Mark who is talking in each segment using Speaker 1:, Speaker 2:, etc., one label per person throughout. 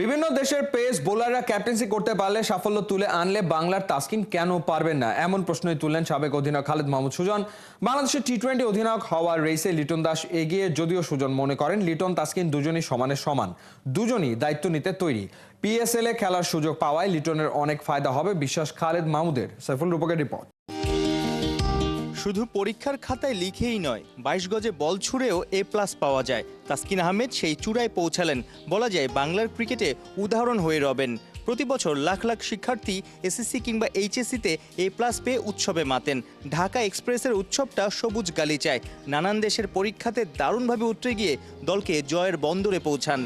Speaker 1: বিভিন্ন দেশের pace বোলাররা captaincy করতে পারলে সাফল্য তুলে আনলে বাংলার তাসকিন কেন পারবেন না? এমন প্রশ্নই তুললেন সাবেক অধিনায়ক খালেদ মাহমুদ সুজন। বাংলাদেশের টি টোয়েন্টি অধিনায়ক হওয়ার রেসে লিটন দাস এগিয়ে, যদিও সুজন মনে করেন লিটন, তাসকিন দুজনই সমানে সমান। দুজনই দায়িত্ব নিতে তৈরি। পিএসএল এ খেলার সুযোগ পাওয়ায় লিটনের অনেক ফায়দা হবে, বিশ্বাস খালেদ মাহমুদের। সাইফুল রূপকের রিপোর্ট।
Speaker 2: শুধু পরীক্ষার খাতায় লিখেই নয়, বাইশ গজে বল ছুঁড়েও এ প্লাস পাওয়া যায়। তাসকিন আহমেদ সেই চূড়ায় পৌঁছালেন। বলা যায়, বাংলার ক্রিকেটে উদাহরণ হয়ে রবেন। প্রতি বছর লাখ লাখ শিক্ষার্থী এসএসসি কিংবা এইচএসসিতে এ প্লাস পেয়ে উৎসবে মাতেন। ঢাকা এক্সপ্রেসের উৎসবটা সবুজ গালিচায়। নানান দেশের পরীক্ষাতে দারুণভাবে উতরে গিয়ে দলকে জয়ের বন্দরে পৌঁছান।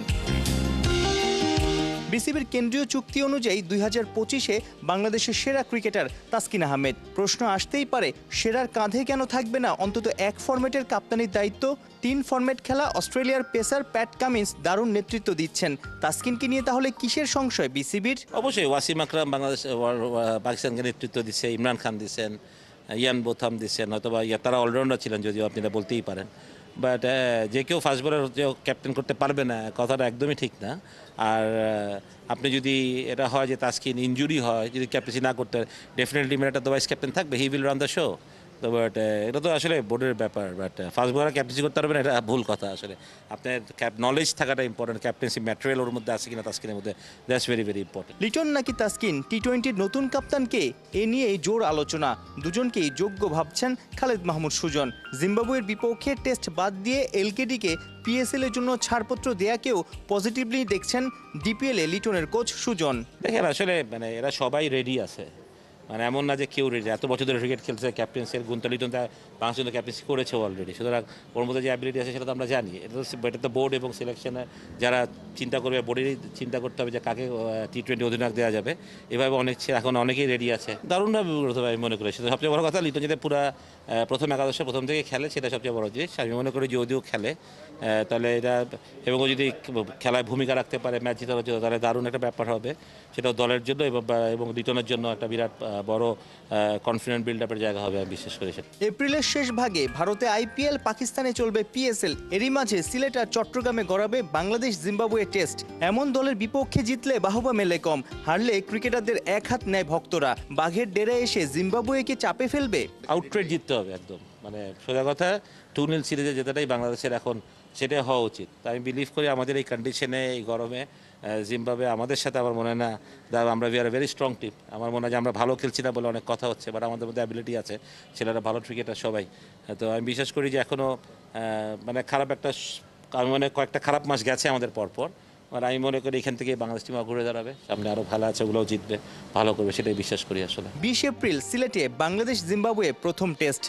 Speaker 2: বিসিবির কেন্দ্রীয় চুক্তি অনুযায়ী দুই হাজার পঁচিশে বাংলাদেশের সেরা ক্রিকেটার তাসকিন আহমেদ। প্রশ্ন আসতেই পারে, সেরার কাঁধে কেন থাকবে না? অন্তত এক ফরম্যাটের কাপ্তানির দায়িত্ব, তিন ফরম্যাট খেলা অস্ট্রেলিয়ার পেসার প্যাট কামিন্স দারুণ নেতৃত্ব দিচ্ছেন। তাসকিনকে নিয়ে তাহলে কিসের সংশয় বিসিবির?
Speaker 3: অবশ্যই ওয়াসিম আকরাম বাংলাদেশ পাকিস্তানকে নেতৃত্ব দিচ্ছে, ইমরান খান দিচ্ছেন, ইয়ান বোথাম দিচ্ছেন, অথবা তারা অলরাউন্ডার ছিলেন যদিও আপনি এটা বলতেই পারেন। বাট যে কেউ ফার্স্ট বলার ক্যাপ্টেন করতে পারবে না, কথাটা একদমই ঠিক না। আর আপনি যদি এটা হয় যে তাস্কিন ইঞ্জুরি হয়, যদি ক্যাপ্টেন্সি না করতে ডেফিনেটলি মেয়েটা তো ভাইস ক্যাপ্টেন থাকবে। He will run the show তো বাট এটা তো আসলে বোর্ডের ব্যাপার বাট ফার্স্ট বলার ক্যাপ্টেন্সি করতে পারবেন এটা ভুল কথা আসলে। আপনার ক্যাপ নলেজ থাকাটা ইম্পর্টেন্ট ক্যাপ্টেন্সি ম্যাটেরিয়াল ওর মধ্যে আছে কিনা তাস্কিনের মধ্যে that's very very important
Speaker 2: Liton নাকি তাসকিন টি টোয়েন্টির নতুন কাপ্তানকে এ নিয়েই জোর আলোচনা। দুজনকেই যোগ্য ভাবছেন খালেদ মাহমুদ সুজন। জিম্বাবুয়ের বিপক্ষে টেস্ট বাদ দিয়ে এলকেডিকে পিএসএল এর জন্য ছাড়পত্র দেয়াকেও পজিটিভলি দেখছেন ডিপিএল এ লিটনের কোচ সুজন।
Speaker 3: দেখেন আসলে মানে এরা সবাই রেডি আছে। মানে এমন না যে কেউ রেডি এত বছর ধরে ক্রিকেট খেলছে ক্যাপ্টেন্সির গুন্তলিটন বাংলাদেশ জন্য ক্যাপ্টেন্সি করেছে অলরেডি সুতরাং ওর মধ্যে যে অ্যাবিলিটি আছে সেটা তো আমরা জানি। এটা তো এটা তো বোর্ড এবং সিলেকশনে যারা চিন্তা করবে বোর্ডেরই চিন্তা করতে হবে যে কাকে টি টোয়েন্টি অধিনায়ক দেওয়া যাবে। এভাবে অনেক এখন অনেকেই রেডি আছে। দারুণভাবে আমি মনে করি। সেটা সবচেয়ে বড় কথা, লিটন যদি পুরা প্রথম একাদশে প্রথম থেকে খেলে, সেটা সবচেয়ে বড় জিনিস। আমি মনে করি যদিও খেলে তাহলে এটা, এবং ও যদি খেলায় ভূমিকা রাখতে পারে, ম্যাচ জন্য তাহলে দারুণ একটা ব্যাপার হবে। সেটা দলের জন্য এবং লিটনের জন্য একটা বিরাট বড় কনফিডেন্ট বিল্ড আপের জায়গা হবে আমি বিশ্বাস করি সেটা।
Speaker 2: এপ্রিলের শেষ ভাগে ভারতে আইপিএল পাকিস্তানে চলবে পিএসএল এরই মাঝে সিলেট আর চট্টগ্রামে গড়াবে বাংলাদেশ জিম্বাবুয়ে টেস্ট। এমন দলের বিপক্ষে জিতলে বাহবা মেলে কম হারলে ক্রিকেটারদের এক হাত নেয় ভক্তরা। বাঘের ডেরে এসে জিম্বাবুয়েকে চাপে ফেলবে?
Speaker 3: আউটট্রেড জিততে হবে একদম। মানে সোজা কথা টু নীল সিরিজে জেতাটাই বাংলাদেশের এখন সেটাই হওয়া উচিত। তো আমি বিলিভ করি আমাদের এই কন্ডিশনে এই গরমে জিম্বাবে আমাদের সাথে আমার মনে হয় না, দা, আমরা we are very strong team আমার মনে হয় যে আমরা ভালো খেলছি না বলে অনেক কথা হচ্ছে বাট আমাদের মধ্যে অ্যাবিলিটি আছে। ছেলেরা ভালো ক্রিকেটার সবাই। তো আমি বিশ্বাস করি যে এখনও মানে খারাপ একটা মনে কয়েকটা খারাপ মাস গেছে আমাদের পরপর, আর আমি মনে করি এখান থেকে বাংলাদেশ টিম ঘুরে দাঁড়াবে। সামনে আরও ভালো আছে, ওগুলোও জিতবে, ভালো করবে, সেটাই বিশ্বাস করি আসলে।
Speaker 2: বিশ এপ্রিল সিলেটে বাংলাদেশ জিম্বাবুয়ে প্রথম টেস্ট।